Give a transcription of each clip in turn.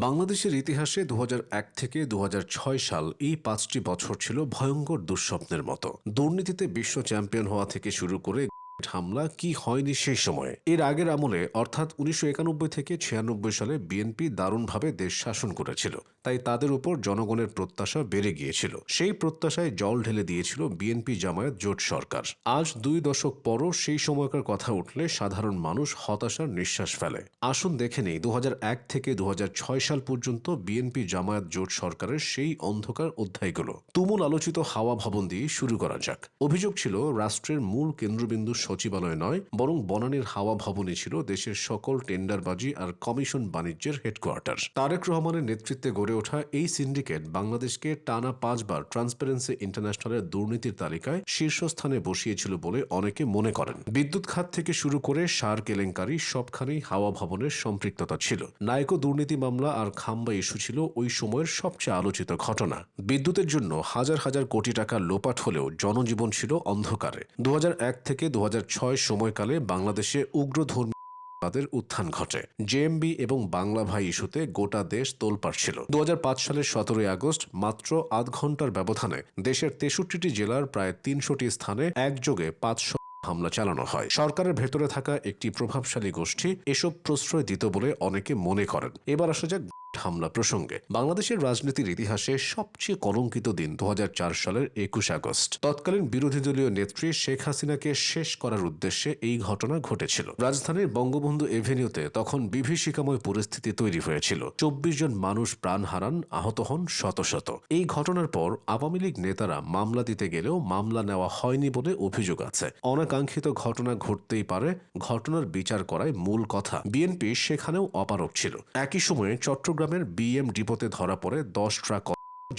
বাংলাদেশের ইতিহাসে দু হাজার এক থেকে দু হাজার ছয় সাল এই পাঁচটি বছর ছিল ভয়ঙ্কর দুঃস্বপ্নের মতো। দুর্নীতিতে বিশ্ব চ্যাম্পিয়ন হওয়া থেকে শুরু করে হামলা কি হয়নি সেই সময়ে? এর আগের আমলে, অর্থাৎ উনিশশো একানব্বই থেকে ছিয়ানব্বই সালে বিএনপি দারুণভাবে দেশ শাসন করেছিল। তাই তাদের উপর জনগণের প্রত্যাশা বেড়ে গিয়েছিল। সেই প্রত্যাশায় জল ঢেলে দিয়েছিল বিএনপি জামায়াত জোট সরকার। আজ দুই দশক পরও সেই সময়কার কথা উঠলে সাধারণ মানুষ হতাশার নিঃশ্বাস ফেলে। আসুন দেখে নেই দু হাজার এক থেকে দু হাজার ছয় সাল পর্যন্ত বিএনপি জামায়াত জোট সরকারের সেই অন্ধকার অধ্যায়গুলো। তুমুল আলোচিত হাওয়া ভবন দিয়ে শুরু করা যাক। অভিযোগ ছিল, রাষ্ট্রের মূল কেন্দ্রবিন্দু সচিবালয় নয়, বরং বনানীর হাওয়া ভবনই ছিল দেশের সকল টেন্ডারবাজি আর কমিশন বাণিজ্যের হেডকোয়ার্টার। তারেক রহমানের নেতৃত্বে গড়ে ওঠা এই সিন্ডিকেট বাংলাদেশকে টানা পাঁচবার ট্রান্সপারেন্সি ইন্টারন্যাশনালের দুর্নীতির তালিকায় শীর্ষস্থানে বসিয়েছিল বলে অনেকে মনে করেন। বিদ্যুৎ খাত থেকে শুরু করে সার কেলেঙ্কারি সবখানেই হাওয়া ভবনের সম্পৃক্ততা ছিল। নায়কো দুর্নীতি মামলা আর খাম্বা ইস্যু ছিল ওই সময়ের সবচেয়ে আলোচিত ঘটনা। বিদ্যুতের জন্য হাজার হাজার কোটি টাকা লোপাট হলেও জনজীবন ছিল অন্ধকারে। দু হাজার এক থেকে দু হাজার সময়কালে বাংলাদেশে উগ্র ধর্মী তাদের উত্থান ঘটে। জেএমবি এবং বাংলা ভাই ইস্যুতে গোটা দেশ তোলপাড় ছিল। দু হাজার পাঁচ সালের সতেরোই আগস্ট মাত্র আধ ঘণ্টার ব্যবধানে দেশের তেষট্টিটি জেলার প্রায় তিনশোটি স্থানে একযোগে পাঁচশো হামলা চালানো হয়। সরকারের ভেতরে থাকা একটি প্রভাবশালী গোষ্ঠী এসব প্রশ্রয় দিত বলে অনেকে মনে করেন। এবার আসা যাক হামলা প্রসঙ্গে বাংলাদেশের রাজনীতির ইতিহাসে সবচেয়ে কলঙ্কিত দিন দু হাজার চার সালের একুশ আগস্ট। তৎকালীন বিরোধী দলীয় নেত্রী শেখ হাসিনাকে শেষ করার উদ্দেশ্যে এই ঘটনা ঘটেছিল। রাজধানীর বঙ্গবন্ধু এভিনিউতে তখন বিভীষিকাময় পরিস্থিতি তৈরি হয়েছিল। চব্বিশ জন মানুষ প্রাণ হারান, আহত হন শত শত। এই ঘটনার পর আওয়ামী লীগ নেতারা মামলা দিতে গেলেও মামলা নেওয়া হয়নি বলে অভিযোগ আছে। অনাকাঙ্ক্ষিত ঘটনা ঘটতেই পারে, ঘটনার বিচার করায় মূল কথা। বিএনপি সেখানেও অপারক ছিল। একই সময়ে চট্টগ্রামের বিএম ডিপোতে ধরা পড়ে দশ ট্রাক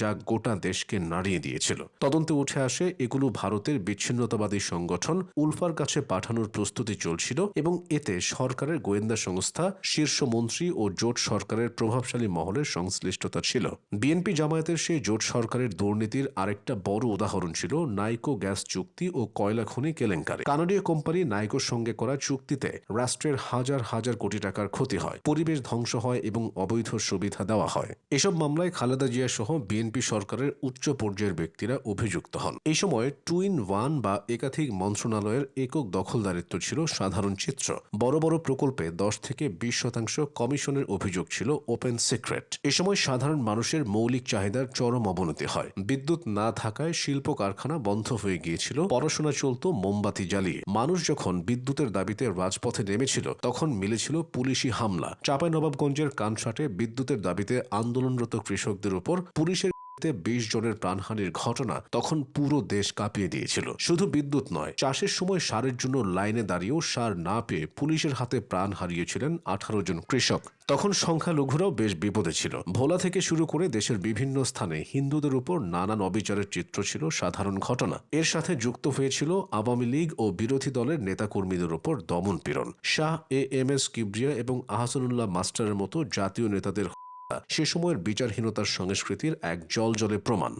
যা গোটা দেশকে নাড়িয়ে দিয়েছিল। তদন্তে উঠে আসে, এগুলো ভারতের বিচ্ছিন্নতাবাদী সংগঠন উলফার কাছে পাঠানোর প্রস্তুতি চলছিল এবং এতে সরকারের গোয়েন্দা সংস্থা, শীর্ষ মন্ত্রী ও জোট সরকারের প্রভাবশালী মহলের সংশ্লিষ্টতা ছিল। বিএনপি জামায়াতের সেই জোট সরকারের দুর্নীতির আরেকটা বড় উদাহরণ ছিল নাইকো গ্যাস চুক্তি ও কয়লা খনি কেলেঙ্কারি। কানাডীয় কোম্পানি নাইকোর সঙ্গে করা চুক্তিতে রাষ্ট্রের হাজার হাজার কোটি টাকার ক্ষতি হয়, পরিবেশ ধ্বংস হয় এবং অবৈধ সুবিধা দেওয়া হয়। এসব মামলায় খালেদা জিয়া সহ বিএনপি সরকারের উচ্চ পর্যায়ের ব্যক্তিরা অভিযুক্ত হন। এই সময় টুইন ওয়ান বা একাধিক মন্ত্রণালয়ের একক দখলদারিত্ব ছিল সাধারণ চিত্র। বড় বড় প্রকল্পে দশ থেকে বিশ শতাংশ কমিশনের অভিযোগ ছিল ওপেন সিক্রেট। এ সময় সাধারণ মানুষের মৌলিক চাহিদার চরম অবনতি হয়। বিদ্যুৎ না থাকায় শিল্প কারখানা বন্ধ হয়ে গিয়েছিল। পড়াশোনা চলত মোমবাতি জ্বালিয়ে। মানুষ যখন বিদ্যুতের দাবিতে রাজপথে নেমেছিল, তখন মিলেছিল পুলিশি হামলা। চাঁপাইনবাবগঞ্জের কানসাটে বিদ্যুতের দাবিতে আন্দোলনরত কৃষকদের উপর পুলিশের বিশ জনের প্রাণহানির ঘটনা তখন পুরো দেশ কাঁপিয়ে দিয়েছিল। শুধু বিদ্যুৎ নয়, চাষের সময় সারের জন্য লাইনে দাঁড়িয়েও সার না পেয়ে পুলিশের হাতে প্রাণ হারিয়েছিলেন আঠারো জন কৃষক। তখন সংখ্যালঘুরাও বেশ বিপদে ছিল। ভোলা থেকে শুরু করে দেশের বিভিন্ন স্থানে হিন্দুদের উপর নানান অবিচারের চিত্র ছিল সাধারণ ঘটনা। এর সাথে যুক্ত হয়েছিল আওয়ামী লীগ ও বিরোধী দলের নেতাকর্মীদের উপর দমন পীড়ন। Shah A M S Kibria এবং আহসানুল্লাহ মাস্টারের মতো জাতীয় নেতাদের সে সময়ের বিচারহীনতার সংস্কৃতির এক জলজলে প্রমাণ।